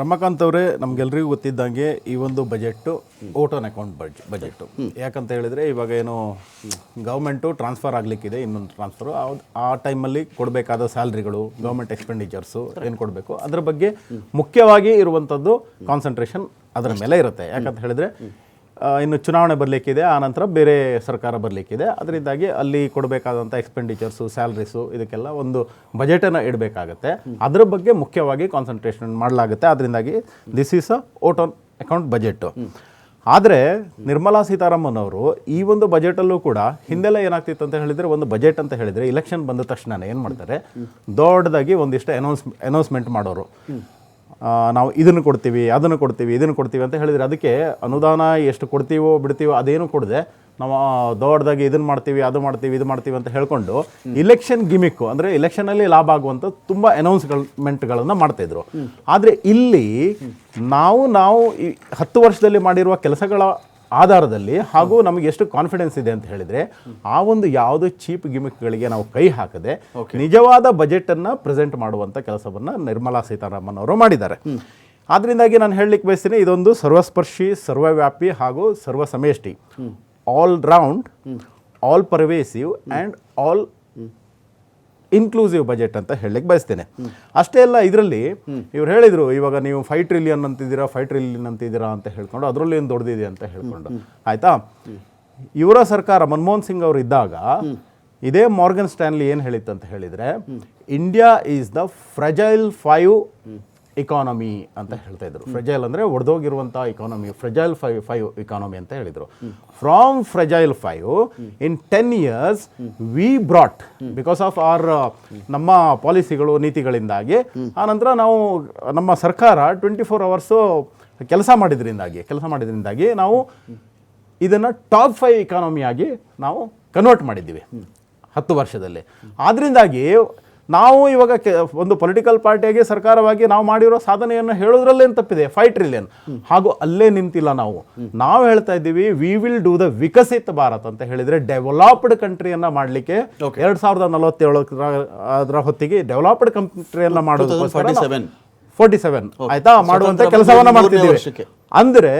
ರಮಾಕಾಂತ್ ಅವರೇ, ನಮ್ಗೆಲ್ರಿಗೂ ಗೊತ್ತಿದ್ದಂಗೆ ಈ ಒಂದು ಬಜೆಟ್ ಓಟ್ ಆನ್ ಅಕೌಂಟ್ ಬಜ್ ಬಜೆಟ್ ಯಾಕಂತ ಹೇಳಿದ್ರೆ ಇವಾಗ ಏನು ಗೌರ್ಮೆಂಟು ಟ್ರಾನ್ಸ್ಫರ್ ಆಗ್ಲಿಕ್ಕಿದೆ, ಇನ್ನೊಂದು ಟ್ರಾನ್ಸ್ಫರ್ ಆ ಟೈಮಲ್ಲಿ ಕೊಡಬೇಕಾದ ಸ್ಯಾಲ್ರಿಗಳು ಗೌರ್ಮೆಂಟ್ ಎಕ್ಸ್ಪೆಂಡಿಚರ್ಸು ಏನು ಕೊಡಬೇಕು? ಅದ್ರ ಬಗ್ಗೆ ಮುಖ್ಯವಾಗಿ ಇರುವಂಥದ್ದು ಕಾನ್ಸಂಟ್ರೇಷನ್ ಅದರ ಮೇಲೆ ಇರುತ್ತೆ. ಯಾಕಂತ ಹೇಳಿದ್ರೆ ಇನ್ನು ಚುನಾವಣೆ ಬರಲಿಕ್ಕಿದೆ ಆನಂತರ ಬೇರೆ ಸರ್ಕಾರ ಬರಲಿಕ್ಕಿದೆ. ಅದರಿಂದಾಗಿ ಅಲ್ಲಿ ಕೊಡಬೇಕಾದಂಥ ಎಕ್ಸ್ಪೆಂಡಿಚರ್ಸು ಸ್ಯಾಲ್ರೀಸು ಇದಕ್ಕೆಲ್ಲ ಒಂದು ಬಜೆಟನ್ನು ಇಡಬೇಕಾಗತ್ತೆ. ಅದರ ಬಗ್ಗೆ ಮುಖ್ಯವಾಗಿ ಕಾನ್ಸಂಟ್ರೇಷನ್ ಮಾಡಲಾಗುತ್ತೆ. ಅದರಿಂದಾಗಿ this is a vote on account budget ಆದರೆ ನಿರ್ಮಲಾ ಸೀತಾರಾಮನ್ ಅವರು ಈ ಒಂದು ಬಜೆಟಲ್ಲೂ ಕೂಡ ಹಿಂದೆಲ್ಲ ಏನಾಗ್ತಿತ್ತು ಅಂತ ಹೇಳಿದರೆ ಒಂದು ಬಜೆಟ್ ಅಂತ ಹೇಳಿದರೆ ಇಲೆಕ್ಷನ್ ಬಂದ ತಕ್ಷಣ ಏನು ಮಾಡ್ತಾರೆ? ದೊಡ್ಡದಾಗಿ ಒಂದಿಷ್ಟು ಅನೌನ್ಸ್ ಅನೌನ್ಸ್ಮೆಂಟ್ ಮಾಡೋರು. ನಾವು ಇದನ್ನು ಕೊಡ್ತೀವಿ ಅದನ್ನು ಕೊಡ್ತೀವಿ ಇದನ್ನು ಕೊಡ್ತೀವಿ ಅಂತ ಹೇಳಿದರೆ ಅದಕ್ಕೆ ಅನುದಾನ ಎಷ್ಟು ಕೊಡ್ತೀವೋ ಬಿಡ್ತೀವೋ ಅದೇನು ಕೊಡದೆ ನಾವು ದೊಡ್ಡದಾಗಿ ಇದನ್ನು ಮಾಡ್ತೀವಿ ಅದು ಮಾಡ್ತೀವಿ ಇದು ಮಾಡ್ತೀವಿ ಅಂತ ಹೇಳ್ಕೊಂಡು ಇಲೆಕ್ಷನ್ ಗಿಮಿಕ್ಕು ಅಂದರೆ ಇಲೆಕ್ಷನಲ್ಲಿ ಲಾಭ ಆಗುವಂಥ ತುಂಬ ಅನೌನ್ಸ್ಮೆಂಟ್ಗಳನ್ನು ಮಾಡ್ತಾಯಿದ್ರು ಆದರೆ ಇಲ್ಲಿ ನಾವು ನಾವು ಈ ಹತ್ತು ವರ್ಷದಲ್ಲಿ ಮಾಡಿರುವ ಕೆಲಸಗಳ ಆಧಾರದಲ್ಲಿ ಹಾಗೂ ನಮಗೆ ಎಷ್ಟು ಕಾನ್ಫಿಡೆನ್ಸ್ ಇದೆ ಅಂತ ಹೇಳಿದ್ರೆ ಆ ಒಂದು ಯಾವುದೇ ಚೀಪ್ ಗಿಮಿಕ್ಗಳಿಗೆ ನಾವು ಕೈ ಹಾಕದೆ ನಿಜವಾದ ಬಜೆಟ್ ಅನ್ನ ಪ್ರೆಸೆಂಟ್ ಮಾಡುವಂತ ಕೆಲಸವನ್ನ ನಿರ್ಮಲಾ ಸೀತಾರಾಮನ್ ಅವರು ಮಾಡಿದ್ದಾರೆ. ಆದ್ರಿಂದಾಗಿ ನಾನು ಹೇಳಲಿಕ್ಕೆ ಬಯಸ್ತೀನಿ ಇದೊಂದು ಸರ್ವಸ್ಪರ್ಶಿ ಸರ್ವವ್ಯಾಪಿ ಹಾಗೂ ಸರ್ವ ಸಮೇಷ್ಟಿ all round all pervasive and all inclusive budget ಅಂತ ಹೇಳಲಿಕ್ಕೆ ಬಯಸ್ತೇನೆ. ಅಷ್ಟೇ ಅಲ್ಲ, ಇದರಲ್ಲಿ ಇವ್ರು ಹೇಳಿದ್ರು, ಇವಾಗ ನೀವು ಫೈವ್ ಟ್ರಿಲಿಯನ್ ಅಂತಿದ್ದೀರಾ ಫೈವ್ ಟ್ರಿಲಿಯನ್ ಅಂತಿದ್ದೀರಾ ಅಂತ ಹೇಳ್ಕೊಂಡು ಅದರಲ್ಲಿ ಏನು ದೊಡ್ಡದಿದೆ ಅಂತ ಹೇಳ್ಕೊಂಡು. ಆಯ್ತಾ? ಇವರ ಸರ್ಕಾರ, ಮನಮೋಹನ್ ಸಿಂಗ್ ಅವರು ಇದ್ದಾಗ ಇದೇ ಮಾರ್ಗನ್ ಸ್ಟ್ಯಾನ್ಲಿ ಏನು ಹೇಳಿತ್ತು ಅಂತ ಹೇಳಿದ್ರೆ India is the fragile five economy ಅಂತ ಹೇಳ್ತಾ ಇದ್ರು. ಫ್ರೆಜೈಲ್ ಅಂದ್ರೆ ಒಡೆದೋಗಿರುವಂತಹ economy fragile five five economy ಅಂತ ಹೇಳಿದ್ರು. From fragile five in ten years we brought because of our ನಮ್ಮ ಪಾಲಿಸಿಗಳು ನೀತಿಗಳಿಂದಾಗಿ ಆನಂತರ ನಾವು, ನಮ್ಮ ಸರ್ಕಾರ ಟ್ವೆಂಟಿ ಫೋರ್ ಅವರ್ಸು ಕೆಲಸ ಮಾಡಿದ್ರಿಂದಾಗಿ ಕೆಲಸ ಮಾಡಿದ್ರಿಂದಾಗಿ ನಾವು ಇದನ್ನು ಟಾಪ್ ಫೈವ್ ಇಕಾನಮಿಯಾಗಿ ನಾವು ಕನ್ವರ್ಟ್ ಮಾಡಿದ್ದೀವಿ. ಹತ್ತು ವರ್ಷದಲ್ಲಿ. ಆದ್ರಿಂದಾಗಿ ನಾವು ಇವಾಗ ಕೆ- ಒಂದು ಪೊಲಿಟಿಕಲ್ ಪಾರ್ಟಿಯಾಗಿ ಸರ್ಕಾರವಾಗಿ ನಾವು ಮಾಡಿರೋ ಸಾಧನೆಯನ್ನು ಹೇಳೋದ್ರಲ್ಲೇನು ತಪ್ಪಿದೆ? ಫೈವ್ ಟ್ರಿಲಿಯನ್ ಹಾಗೂ ಅಲ್ಲೇ ನಿಂತಿಲ್ಲ ನಾವು. ನಾವು ಹೇಳ್ತಾ ಇದ್ದೀವಿ we will do the Viksit Bharat ಅಂತ ಹೇಳಿದ್ರೆ ಡೆವಲಪ್ಡ್ ಕಂಟ್ರಿಯನ್ನ ಮಾಡಲಿಕ್ಕೆ ಎರಡು ಸಾವಿರದ ನಲವತ್ತೇಳರ ಅದರ ಹೊತ್ತಿಗೆ ಡೆವಲಪ್ಡ್ ಕಂಟ್ರಿಯನ್ನ ಮಾಡೋದಕ್ಕೋಸ್ಕರ 47. ಫೋರ್ಟಿ ಸೆವೆನ್ ಆಯ್ತಾ? ಮಾಡುವಂತ ಕೆಲಸವನ್ನು ಮಾಡ್ತಿದ್ದೀವಿ. ಅಂದ್ರೆ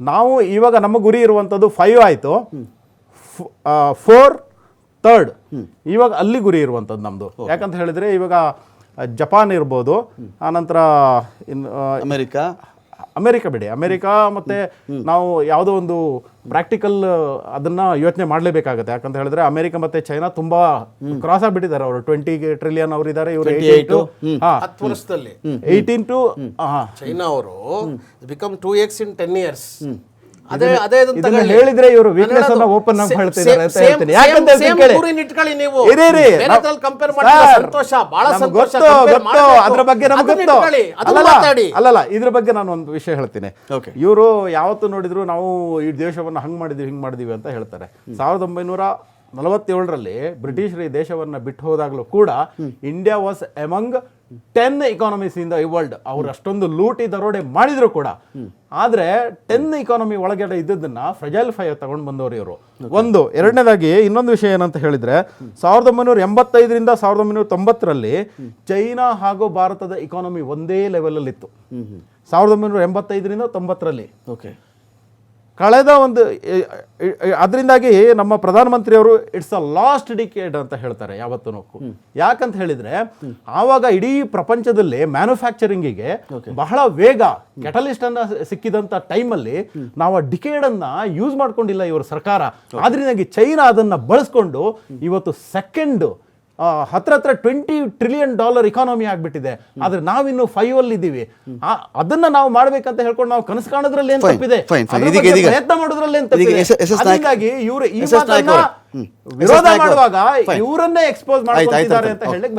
ನಾವು ಇವಾಗ ನಮ್ಮ ಗುರಿ ಇರುವಂಥದ್ದು ಫೈವ್ ಆಯಿತು. ಫೋರ್ ತರ್ಡ್ ಇವಾಗ ಅಲ್ಲಿ ಗುರಿ ಇರುವಂಥದ್ದು ನಮ್ಮದು ಯಾಕಂತ ಹೇಳಿದ್ರೆ ಇವಾಗ ಜಪಾನ್ ಇರ್ಬೋದು ಆನಂತರ ಇನ್ನು ಅಮೆರಿಕಾ? ಅಮೆರಿಕ ಬಿಡಿ. ಅಮೆರಿಕ ಮತ್ತೆ ನಾವು ಯಾವುದೋ ಒಂದು ಪ್ರಾಕ್ಟಿಕಲ್ ಅದನ್ನ ಯೋಚನೆ ಮಾಡಲೇಬೇಕಾಗುತ್ತೆ. ಯಾಕಂತ ಹೇಳಿದ್ರೆ ಅಮೆರಿಕ ಮತ್ತೆ ಚೈನಾ ತುಂಬಾ ಕ್ರಾಸ್ ಆಗಿಬಿಟ್ಟಿದ್ದಾರೆ ಅವರು. ಟ್ವೆಂಟಿ ಟ್ರಿಲಿಯನ್ ಅವರು ಇದ್ದಾರೆ ಇವರು 28, ಹತ್ತು ವರ್ಷದಲ್ಲಿ. ಏಯ್ಟೀನ್ ಟು ಚೈನಾ ಅವರು become two x in ten years ಅದೇ ಅದೇ ಇದನ್ನ ಹೇಳಿದ್ರೆ ಇವರು ನಾನು ಅನ್ನ ಹೇಳೋದು ಆಗಿ ಹೇಳ್ತಿದ್ದಾರೆ ಅಂತ ಹೇಳ್ತೀನಿ. ಯಾಕಂತ ಹೇಳ್ತೀನಿ same ಕೇಳಿ. ಗುರಿನ ಇಟ್ಕೊಳ್ಳಿ ನೀವು ಇರಿ, ಇರಿ. ಬೇರೆದ್ರಲ್ಲಿ compare ಮಾಡಿದ್ರೆ ಸಂತೋಷ ಬಹಳ ಸಂತೋಷ ಗೊತ್ತು, compare ಗೊತ್ತು. ಅದ್ರ ಬಗ್ಗೆ ನಮಗೆ ಗೊತ್ತು ಅದನ್ನ ಅಲ್ಲಲ್ಲ, ಮಾತಾಡಿ ಅಲ್ಲಲ್ಲ ಇದ್ರ ಬಗ್ಗೆ ನಾನು ಒಂದು ವಿಷಯ ಹೇಳ್ತೀನಿ. ಇವರು ಯಾವತ್ತು ನೋಡಿದ್ರು ನಾವು ಈ ದೇಶವನ್ನ ಹಂಗ್ ಮಾಡಿದ್ವಿ ಹಿಂಗ್ ಮಾಡಿದೀವಿ ಅಂತ ಹೇಳ್ತಾರೆ ಸಾವಿರದ ಒಂಬೈನೂರ ನಲವತ್ತೇಳರಲ್ಲಿ ಬ್ರಿಟಿಷರ ಈ ದೇಶವನ್ನ ಬಿಟ್ಟು ಹೋದಾಗಲೂ ಕೂಡ India was among ten economies in the world ಅವ್ರು ಅಷ್ಟೊಂದು ಲೂಟಿ ದರೋಡೆ ಮಾಡಿದ್ರು ಕೂಡ. ಆದ್ರೆ ಟೆನ್ ಇಕಾನಮಿ ಒಳಗಡೆ ಇದ್ದದನ್ನ ಫ್ರೆಜೈಲ್ ಫೈವ್ ತಗೊಂಡು ಬಂದವರು ಇವರು. ಒಂದು ಎರಡನೇದಾಗಿ ಇನ್ನೊಂದು ವಿಷಯ ಏನಂತ ಹೇಳಿದ್ರೆ ಸಾವಿರದ ಒಂಬೈನೂರ ಎಂಬತ್ತೈದರಿಂದ ಸಾವಿರದ ಒಂಬೈನೂರ ತೊಂಬತ್ತರಲ್ಲಿ ಚೈನಾ ಹಾಗೂ ಭಾರತದ ಇಕಾನಮಿ ಒಂದೇ ಲೆವೆಲ್ ಅಲ್ಲಿ ಇತ್ತು ಸಾವಿರದ ಒಂಬೈನೂರ ಎಂಬತ್ತೈದರಿಂದ ತೊಂಬತ್ತರಲ್ಲಿ. ಓಕೆ ಕಳೆದ ಒಂದು ಅದರಿಂದಾಗಿ ನಮ್ಮ ಪ್ರಧಾನಮಂತ್ರಿಯವರು ಇಟ್ಸ್ ಅ ಲಾಸ್ಟ್ ಡಿಕೇಡ್ ಅಂತ ಹೇಳ್ತಾರೆ ಯಾವತ್ತೂ ಯಾಕಂತ ಹೇಳಿದ್ರೆ ಆವಾಗ ಇಡೀ ಪ್ರಪಂಚದಲ್ಲಿ ಮ್ಯಾನುಫ್ಯಾಕ್ಚರಿಂಗಿಗೆ ಬಹಳ ವೇಗ ಕೆಟಲಿಸ್ಟ್ ಅನ್ನ ಸಿಕ್ಕಿದಂತ ಟೈಮಲ್ಲಿ ನಾವು ಆ ಡಿಕೇಡ್ ಅನ್ನ ಯೂಸ್ ಮಾಡ್ಕೊಂಡಿಲ್ಲ ಇವರ ಸರ್ಕಾರ. ಆದ್ರಿಂದಾಗಿ ಚೈನಾ ಅದನ್ನ ಬಳಸ್ಕೊಂಡು ಇವತ್ತು ಸೆಕೆಂಡ್ ಹತ್ರ ಹತ್ರ ಟ್ವೆಂಟಿ ಟ್ರಿಲಿಯನ್ ಡಾಲರ್ ಇಕಾನಮಿ ಆಗ್ಬಿಟ್ಟಿದೆ. ಆದ್ರೆ ನಾವಿನ್ನು ಫೈವ್ ಅಲ್ಲಿ ಇದ್ದೀವಿ ಅದನ್ನ ನಾವು ಮಾಡ್ಬೇಕಂತ ಹೇಳ್ಕೊಂಡು ನಾವು ಕನಸು ಕಾಣೋದ್ರಲ್ಲಿ ಏನ್ ತಪ್ಪಿದೆ? ಪ್ರಯತ್ನ ಮಾಡೋದ್ರಲ್ಲಿ ಏನ್ ತಪ್ಪಿದೆ? ಹಾಗಾಗಿ ಇವರು ಈ ವಿರೋಧ ಮಾಡುವಾಗ. ಇವರನ್ನೇ ಎಕ್ಸ್ಪೋಸ್ ಆಯ್ತು. ಅಂತ ಹೇಳಕ್